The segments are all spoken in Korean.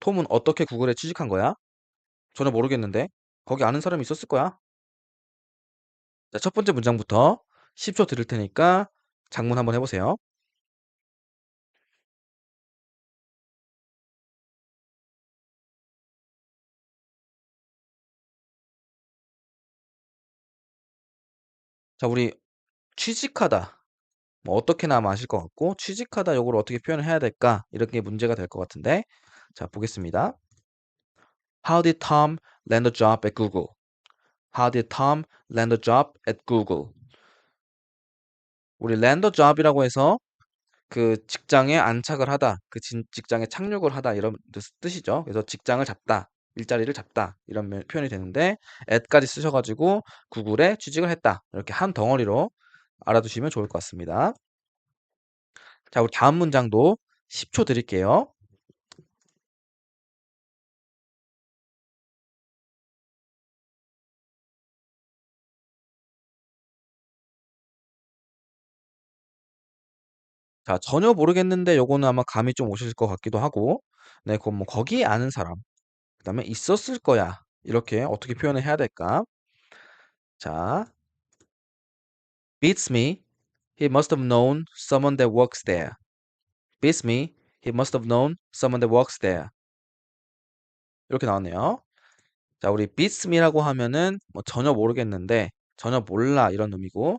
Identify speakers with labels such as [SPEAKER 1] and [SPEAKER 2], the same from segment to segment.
[SPEAKER 1] 톰은 어떻게 구글에 취직한 거야? 전혀 모르겠는데. 거기 아는 사람이 있었을 거야. 자, 첫 번째 문장부터 10초 드릴 테니까 작문 한번 해보세요. 자, 우리 취직하다. 뭐 어떻게나 아마 아실 것 같고 취직하다 요거를 어떻게 표현을 해야 될까? 이런 게 문제가 될 것 같은데. 자, 보겠습니다. How did Tom land a job at Google? How did Tom land a job at Google? 우리 land a job이라고 해서 그 직장에 안착을 하다, 그 진- 직장에 착륙을 하다 이런 뜻- 뜻이죠. 그래서 직장을 잡다, 일자리를 잡다 이런 면- 표현이 되는데 at까지 쓰셔가지고 구글에 취직을 했다 이렇게 한 덩어리로 알아두시면 좋을 것 같습니다. 자, 우리 다음 문장도 10초 드릴게요. 자, 전혀 모르겠는데 요거는 아마 감이 좀 오실 것 같기도 하고, 네, 그건 뭐 거기 아는 사람, 그 다음에 있었을 거야. 이렇게 어떻게 표현을 해야 될까? 자, beats me. He must have known someone that works there. beats me. He must have known someone that works there. 이렇게 나왔네요. 자, 우리 beats me라고 하면은 뭐 전혀 모르겠는데, 전혀 몰라 이런 의미고,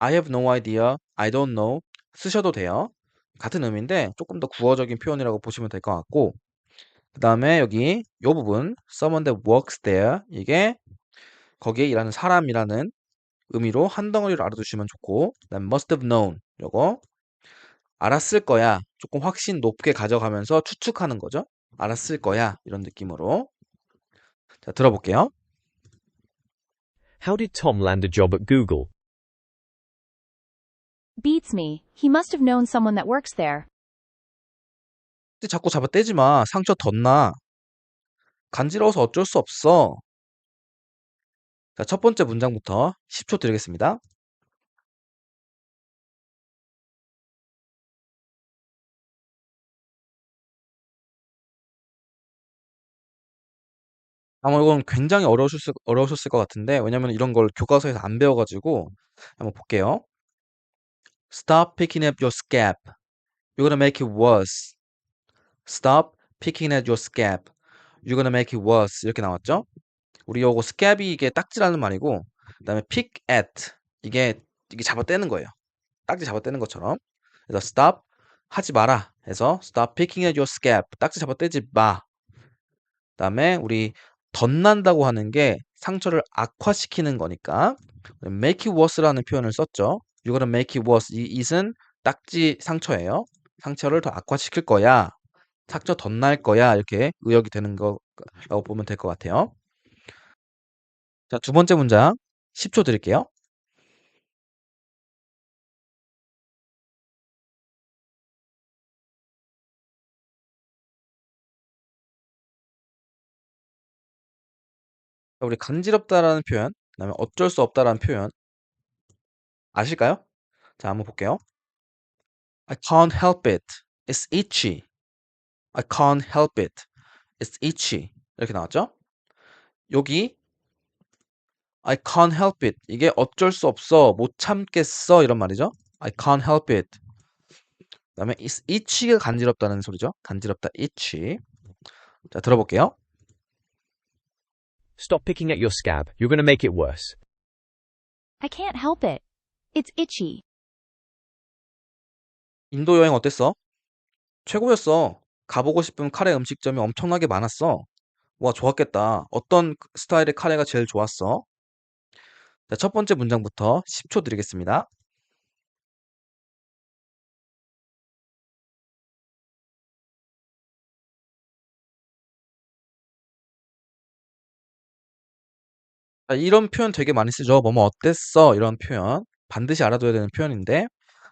[SPEAKER 1] I have no idea, I don't know 쓰셔도 돼요. 같은 의미인데 조금 더 구어적인 표현이라고 보시면 될 것 같고, 그 다음에 여기 요 부분 someone that works there 이게 거기에 일하는 사람이라는 의미로 한 덩어리로 알아두시면 좋고 그다음 must have known 요거 알았을 거야 조금 확신 높게 가져가면서 추측하는 거죠 알았을 거야 이런 느낌으로 자 들어볼게요
[SPEAKER 2] How did Tom land a job at Google?
[SPEAKER 3] Beats me. He must have known someone that works there.
[SPEAKER 1] 자꾸 잡아 떼지 마 상처 덧나 간지러워서 어쩔 수 없어 자 첫 번째 문장부터 10초 드리겠습니다 아마 이건 굉장히 어려우셨을, 어려우셨을 것 같은데 왜냐면 이런 걸 교과서에서 안 배워가지고 한번 볼게요. Stop picking at your scab. You're gonna make it worse. Stop picking at your scab. You're gonna make it worse. 이렇게 나왔죠? 우리 요거 scab이 이게 딱지라는 말이고 그 다음에 pick at 이게 이게 잡아떼는 거예요. 딱지 잡아떼는 것처럼. 그래서 stop 하지 마라 해서 stop picking at your scab. 딱지 잡아떼지 마. 그 다음에 우리 덧난다고 하는 게 상처를 악화시키는 거니까 make it worse라는 표현을 썼죠. You're gonna make it worse. 이 it은 딱지 상처예요. 상처를 더 악화시킬 거야. 상처 덧날 거야. 이렇게 의역이 되는 거라고 보면 될 것 같아요. 자, 두 번째 문장 10초 드릴게요. 자, 우리 간지럽다라는 표현, 그다음에 어쩔 수 없다라는 표현 아실까요? 자, 한번 볼게요. I can't help it. It's itchy. I can't help it. It's itchy. 이렇게 나왔죠? 여기 I can't help it. 이게 어쩔 수 없어. 못 참겠어. 이런 말이죠. I can't help it. 그다음에 it's itchy가 간지럽다는 소리죠. 간지럽다 itchy. 자, 들어볼게요.
[SPEAKER 2] Stop picking at your scab. You're going to make it worse.
[SPEAKER 3] I can't help it. It's itchy.
[SPEAKER 1] 인도 여행 어땠어? 최고였어. 가보고 싶은 카레 음식점이 엄청나게 많았어. 와, 좋았겠다. 어떤 스타일의 카레가 제일 좋았어? 자, 첫 번째 문장부터 10초 드리겠습니다. 자, 이런 표현 되게 많이 쓰죠. 뭐뭐 어땠어? 이런 표현. 반드시 알아둬야 되는 표현인데.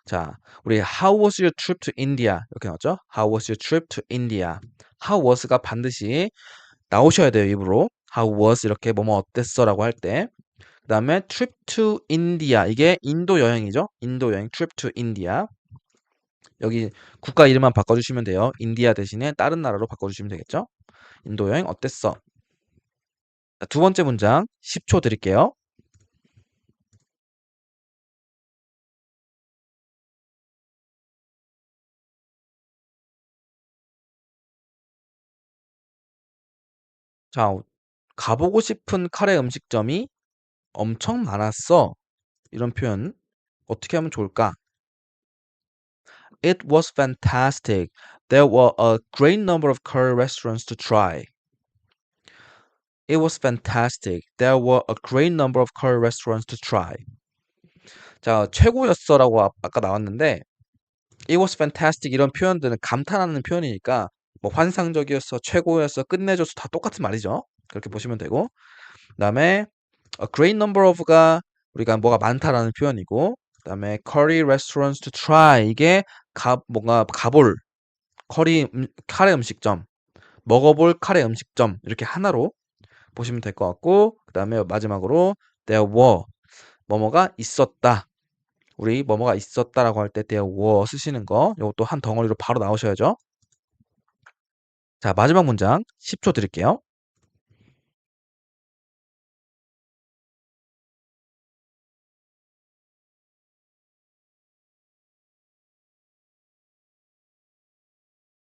[SPEAKER 1] 자, 우리 How was your trip to India? 이렇게 나왔죠? How was your trip to India? How was가 반드시 나오셔야 돼요, 입으로. How was 이렇게 뭐뭐 어땠어라고 할 때. 그 다음에 trip to India. 이게 인도 여행이죠. 인도 여행 trip to India. 여기 국가 이름만 바꿔주시면 돼요. 인디아 대신에 다른 나라로 바꿔주시면 되겠죠? 인도 여행 어땠어? 자, 두 번째 문장 10초 드릴게요. 자, 가보고 싶은 카레 음식점이 엄청 많았어. 이런 표현 어떻게 하면 좋을까? It was fantastic. There were a great number of curry restaurants to try. It was fantastic. There were a great number of curry restaurants to try. 자, 최고였어라고 아- 아까 나왔는데 It was fantastic 이런 표현들은 감탄하는 표현이니까 뭐 환상적이었어, 최고였어, 끝내줬어 다 똑같은 말이죠. 그렇게 보시면 되고. 그다음에 a great number of가 우리가 뭐가 많다라는 표현이고 그다음에 curry restaurants to try 이게 가 뭔가 가볼 커리 음, 카레 음식점 먹어볼 카레 음식점 이렇게 하나로 보시면 될 것 같고 그 다음에 마지막으로 there were 뭐뭐가 있었다. 우리 뭐뭐가 있었다라고 할 때 there were 쓰시는 거 이것도 한 덩어리로 바로 나오셔야죠 자 마지막 문장 10초 드릴게요.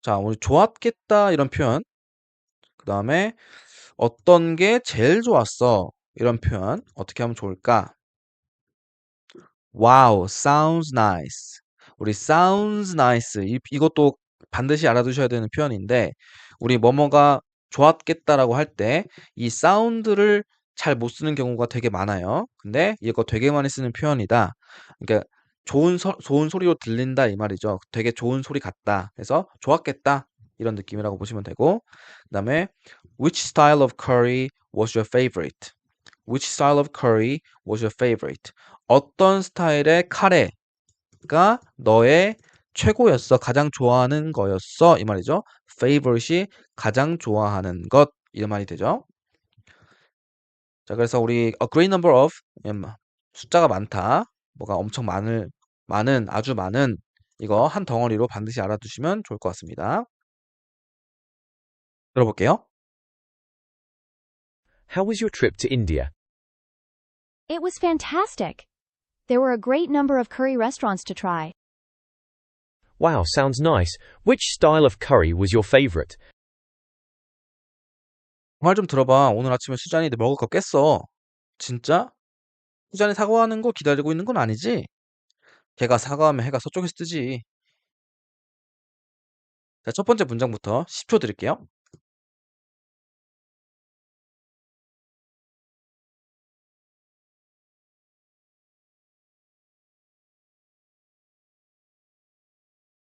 [SPEAKER 1] 자 우리 좋았겠다 이런 표현. 그 다음에 어떤 게 제일 좋았어 이런 표현 어떻게 하면 좋을까? Wow, sounds nice. 우리 sounds nice. 이, 이것도 반드시 알아두셔야 되는 표현인데 우리 뭐뭐가 좋았겠다라고 할 때 이 사운드를 잘 못 쓰는 경우가 되게 많아요. 근데 이거 되게 많이 쓰는 표현이다. 그러니까 좋은 서, 좋은 소리로 들린다 이 말이죠. 되게 좋은 소리 같다. 그래서 좋았겠다 이런 느낌이라고 보시면 되고 그다음에 Which style of curry was your favorite? Which style of curry was your favorite? 어떤 스타일의 카레가 너의 최고였어, 가장 좋아하는 거였어 이 말이죠. favorite이 가장 좋아하는 것 이 말이 되죠. 자, 그래서 우리 a great number of 음, 숫자가 많다, 뭐가 엄청 많을 많은 아주 많은 이거 한 덩어리로 반드시 알아두시면 좋을 것 같습니다. 들어볼게요.
[SPEAKER 2] How was your trip to India?
[SPEAKER 3] It was fantastic. There were a great number of curry restaurants to try.
[SPEAKER 2] Wow, sounds nice. Which style of curry was your favorite?
[SPEAKER 1] 말 좀 들어봐. 오늘 아침에 수잔이 내 먹을 거 깼어. 진짜? 수잔이 사과하는 거 기다리고 있는 건 아니지? 걔가 사과하면 해가 서쪽에서 뜨지. 자, 첫 번째 문장부터 10초 드릴게요.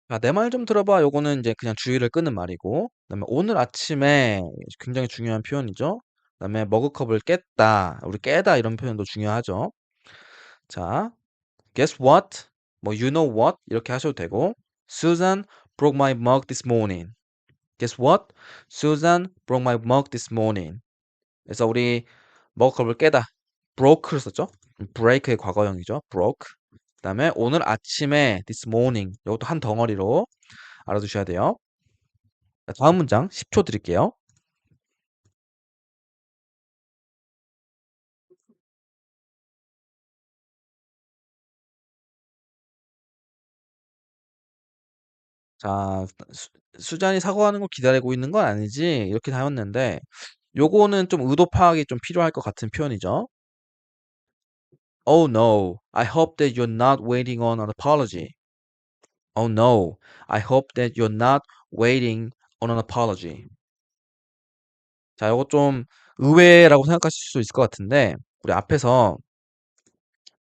[SPEAKER 1] 자, 내말 좀 들어봐. 요거는 이제 그냥 주의를 끄는 말이고, 그다음에 오늘 아침에 굉장히 중요한 표현이죠. 그다음에 머그컵을 깼다. 우리 깨다 이런 표현도 중요하죠. 자, guess what? 뭐 you know what? 이렇게 하셔도 되고, Susan broke my mug this morning. Guess what? Susan broke my mug this morning. 그래서 우리 머그컵을 깨다. broke를 썼죠? break의 과거형이죠. broke. 그다음에 오늘 아침에 this morning 이것도 한 덩어리로 알아두셔야 돼요. 자, 다음 문장 10초 드릴게요. 자, 수, 수잔이 사과하는 거 기다리고 있는 건 아니지? 이렇게 나왔는데 요거는 좀 의도 파악이 좀 필요할 것 같은 표현이죠. Oh no, I hope that you're not waiting on an apology. Oh no, I hope that you're not waiting on an apology. 자, 요거 좀 의외라고 생각하실 수 있을 것 같은데 우리 앞에서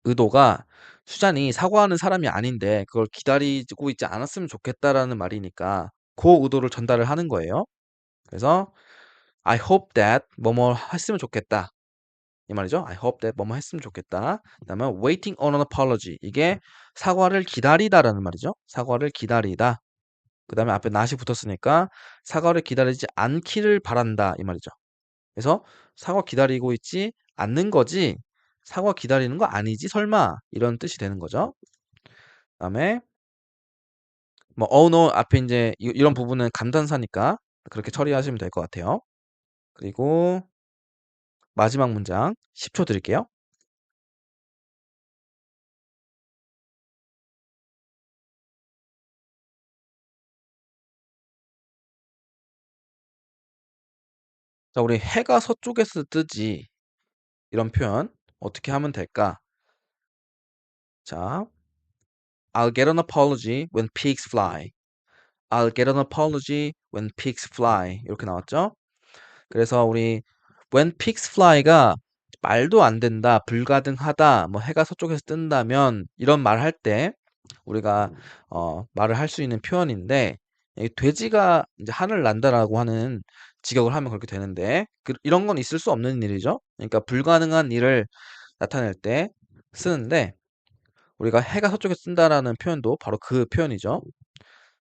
[SPEAKER 1] 의도가 수잔이 사과하는 사람이 아닌데 그걸 기다리고 있지 않았으면 좋겠다라는 말이니까 그 의도를 전달을 하는 거예요. 그래서 I hope that 뭐뭐 했으면 좋겠다. 이 말이죠. I hope that 뭐뭐 했으면 좋겠다. 그다음에 waiting on an apology. 이게 사과를 기다리다라는 말이죠. 사과를 기다리다. 그다음에 앞에 not이 붙었으니까 사과를 기다리지 않기를 바란다 이 말이죠. 그래서 사과 기다리고 있지 않는 거지 사과 기다리는 거 아니지 설마 이런 뜻이 되는 거죠. 그다음에 뭐 oh no 앞에 이제 이- 이런 부분은 감탄사니까 그렇게 처리하시면 될 것 같아요. 그리고 마지막 문장 10초 드릴게요. 자, 우리 해가 서쪽에서 뜨지. 이런 표현 어떻게 하면 될까? 자, I'll get an apology when pigs fly. I'll get an apology when pigs fly. 이렇게 나왔죠? 그래서 우리 when pigs fly가 말도 안 된다, 불가능하다, 뭐 해가 서쪽에서 뜬다면 이런 말 할 때 우리가 어, 말을 할 수 있는 표현인데 이 돼지가 이제 하늘 난다라고 하는 직역을 하면 그렇게 되는데 그, 이런 건 있을 수 없는 일이죠. 그러니까 불가능한 일을 나타낼 때 쓰는데 우리가 해가 서쪽에서 뜬다라는 표현도 바로 그 표현이죠.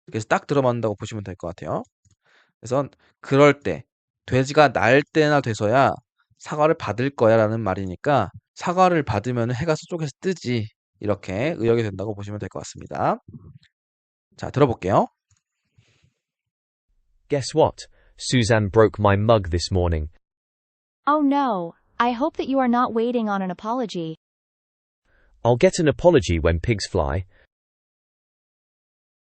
[SPEAKER 1] 그래서 딱 들어맞는다고 보시면 될 것 같아요. 그래서 그럴 때 돼지가 날 때나 돼서야 사과를 받을 거야라는 말이니까 사과를 받으면 해가 서쪽에서 뜨지 이렇게 의역이 된다고 보시면 될 것 같습니다. 자 들어볼게요.
[SPEAKER 2] Guess what? Suzanne broke my mug this morning.
[SPEAKER 3] Oh no, I hope that you are not waiting on an apology.
[SPEAKER 2] I'll get an apology when pigs fly.